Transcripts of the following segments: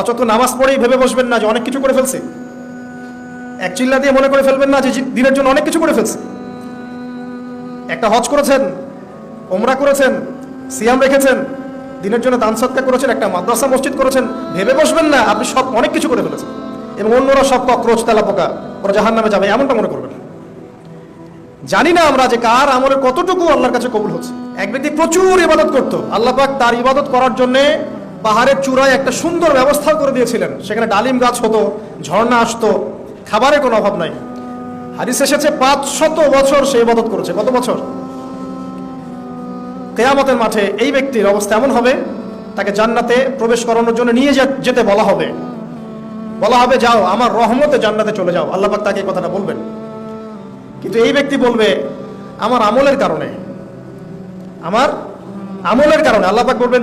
অচত নামাজ পড়েই ভেবে বসবেন না যে অনেক কিছু করে ফেলছে। এক চিল্লা দিয়ে মনে করে ফেলবেন না যে দিনের জন্য অনেক কিছু করে ফেলছে। একটা হজ করেছেন ওমরা করেছেন, সিয়াম রেখেছেন, দিনের জন্য দান সৎকার করেছেন, একটা মাদ্রাসা মসজিদ করেছেন, ভেবে বসবেন না, আপনি সব অনেক কিছু করে ফেলেছেন। এবং অন্যরা সব কক্রোচ তেলা পোকা ওরা জাহান নামে যাবে, এমনটা মনে করবেন। জানি না আমরা যে কার আমলের কতটুকু আল্লাহর কাছে কবুল হচ্ছে। এক ব্যক্তি প্রচুর ইবাদত করত। আল্লাহ পাক তার ইবাদত করার জন্য পাহাড়ের চূড়ায় একটা সুন্দর ব্যবস্থা করে দিয়েছিলেন। সেখানে ডালিম গাছ হতো, ঝর্ণা আসতো, খাবারের কোনো অভাব নাই। হাদিস এসেছে পাঁচ শত বছর সে ইবাদত করেছে। কত বছর? কেয়ামতের মাঠে এই ব্যক্তির অবস্থা এমন হবে, তাকে জান্নাতে প্রবেশ করানোর জন্য নিয়ে যেতে বলা হবে। বলা হবে, যাও, আমার রহমতে জান্নাতে চলে যাও। আল্লাহ পাক তাকে এই কথাটা বলবেন। কিন্তু এই ব্যক্তি বলবে, আমার আমলের কারণে। আমার আমলের কারণে। আল্লাহ পাক বলবেন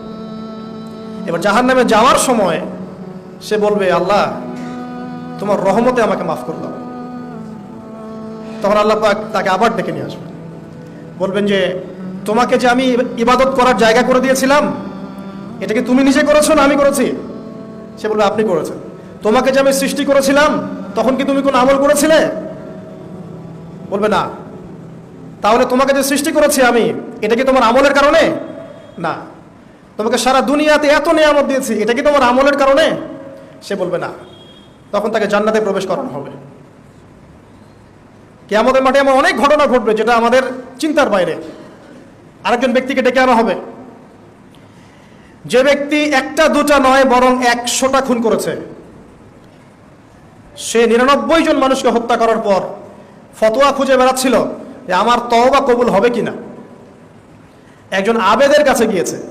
এবার জাহান্নামে যাওয়ার সময় সে বলবে, আল্লাহ, তোমার রহমতে আমাকে মাফ করে দাও। তখন আল্লাহ তাকে আবার ডেকে নিয়ে আসবেন। বলবেন যে, তোমাকে যে আমি ইবাদত করার জায়গা করে দিয়েছিলাম, এটা কি তুমি নিজে করেছ না আমি করেছি? সে বলবে, আপনি করেছেন। তোমাকে যে আমি সৃষ্টি করেছিলাম, তখন কি তুমি কোনো আমল করেছিলে? বলবে, না। তাহলে তোমাকে যে সৃষ্টি করেছি আমি, এটা কি তোমার আমলের কারণে? না। তোমাকে সারা দুনিয়াতে এত নিয়ামত দিয়েছি, এটা কি তোমার আমলের কারণে? সে বলবে না। তখন তাকে জান্নাতে প্রবেশ করানো হবে। কে কেয়ামতের মাঠে এমন অনেক ঘটনা ঘটবে যেটা আমাদের চিন্তার বাইরে। আরেকজন ব্যক্তিকে ডেকে আনা হবে। যে ব্যক্তি একটা, দুটা নয়, বরং একশোটা খুন করেছে। সে নিরানব্বই জন মানুষকে হত্যা করার পর ফতোয়া খুঁজে বেড়াচ্ছিল যে আমার তওবা কবুল হবে কিনা। একজন আবেদের কাছে গিয়েছে।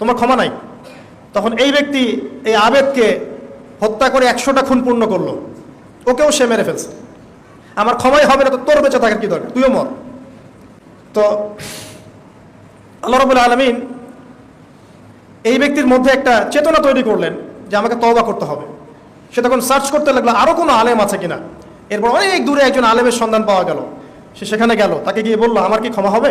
তোমার ক্ষমা নাই। তখন এই ব্যক্তি এই আবেদকে হত্যা করে একশোটা খুন পূর্ণ করল। ওকেও সে মেরে ফেলছে। আমার ক্ষমাই হবে না তো তোর বেঁচে থাকার কি দরকার? তুইও মর। তো আল্লাহ রবুল্লা আলমিন এই ব্যক্তির মধ্যে একটা চেতনা তৈরি করলেন যে আমাকে তওবা করতে হবে। সে তখন সার্চ করতে লাগল আরও কোনো আলেম আছে কিনা? এরপর অনেক দূরে একজন আলেমের সন্ধান পাওয়া গেল। সে সেখানে গেল, তাকে গিয়ে বলল, আমার কি ক্ষমা হবে?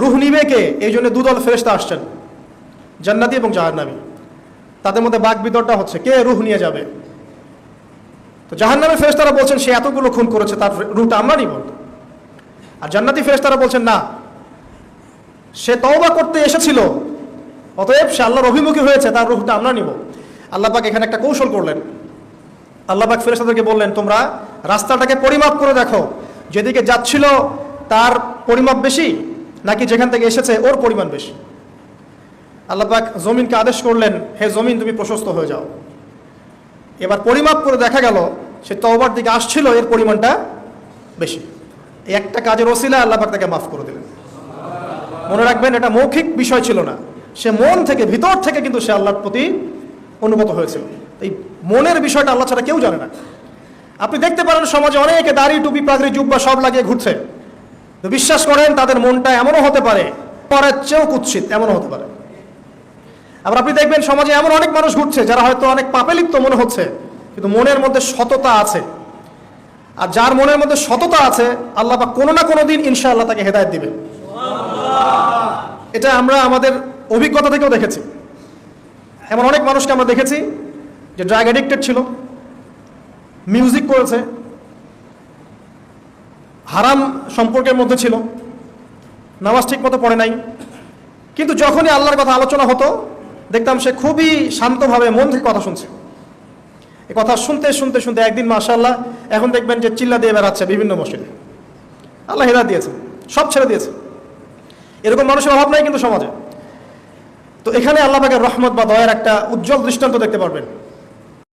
রুহ নিবে কে এই জন্য দুদল ফেরেস্তা আসছেন, জান্নাতি এবং জাহান্নামী। তাদের মধ্যে বাঘ বিতরটা হচ্ছে, কে রুহ নিয়ে যাবে? তো জাহান্নামী ফেরেস্তারা বলছেন, সে এতগুলো খুন করেছে, তার রুহটা আমরা নিব। আর জান্নাতি ফেরেস্তারা বলছেন, না, সে তওবা করতে এসেছিল, অতএব সে আল্লাহর অভিমুখী হয়েছে, তার রুহটা আমরা নিব। আল্লাহ পাক এখানে একটা কৌশল করলেন। আল্লাহ পাক ফেরেস্তাদেরকে বললেন, তোমরা রাস্তাটাকে পরিমাপ করে দেখো, যেদিকে যাচ্ছিল তার পরিমাপ বেশি নাকি যেখান থেকে এসেছে ওর পরিমাণ বেশি? আল্লাহ পাক জমিনকে আদেশ করলেন, হে জমিন, তুমি প্রশস্ত হয়ে যাও। এবার পরিমাপ করে দেখা গেল, সে তওবার দিকে আসছিল, এর পরিমাণটা বেশি। এই একটা কাজের ওসিলা আল্লাহ পাক তাকে মাফ করে দিলেন। মনে রাখবেন, এটা মৌখিক বিষয় ছিল না। সে মন থেকে, ভিতর থেকে কিন্তু সে আল্লাহর প্রতি অনুগত হয়েছিল। এই মনের বিষয়টা আল্লাহ ছাড়া কেউ জানে না। আপনি দেখতে পারেন, সমাজে অনেকে দাড়ি, টুপি, পাগড়ি, জুব্বা সব লাগিয়ে ঘুরছে। তো বিশ্বাস করেন, তাদের মনটা এমনও হতে পারে, পরের চেয়েও কুৎসিত, এমনও হতে পারে। আবার আপনি দেখবেন সমাজে এমন অনেক মানুষ ঘুরছে, যারা হয়তো অনেক পাপে লিপ্ত মনে হচ্ছে, কিন্তু মনের মধ্যে সততা আছে। আর যার মনের মধ্যে সততা আছে, আল্লাহ বা কোনো না কোনো দিন ইনশাআল্লাহ তাকে হেদায়ত দিবে। এটা আমরা আমাদের অভিজ্ঞতা থেকেও দেখেছি। এমন অনেক মানুষকে আমরা দেখেছি যে ড্রাগ অ্যাডিক্টেড ছিল মিউজিক করেছে হারাম সম্পর্কের মধ্যে ছিল। নামাজ ঠিক মতো পড়ে নাই। কিন্তু যখনই আল্লাহর কথা আলোচনা হতো, দেখতাম সে খুবই শান্তভাবে মন থেকে কথা শুনছে। এ কথা শুনতে শুনতে শুনতে একদিন মাশাল্লাহ এখন দেখবেন যে চিল্লা দিয়ে বেড়াচ্ছে বিভিন্ন মসজিদে। আল্লাহ হেদাত দিয়েছে, সব ছেড়ে দিয়েছে। এরকম মানুষের অভাব নাই কিন্তু সমাজে। তো এখানে আল্লাহ পাকের রহমত বা দয়ার একটা উজ্জ্বল দৃষ্টান্ত দেখতে পারবেন।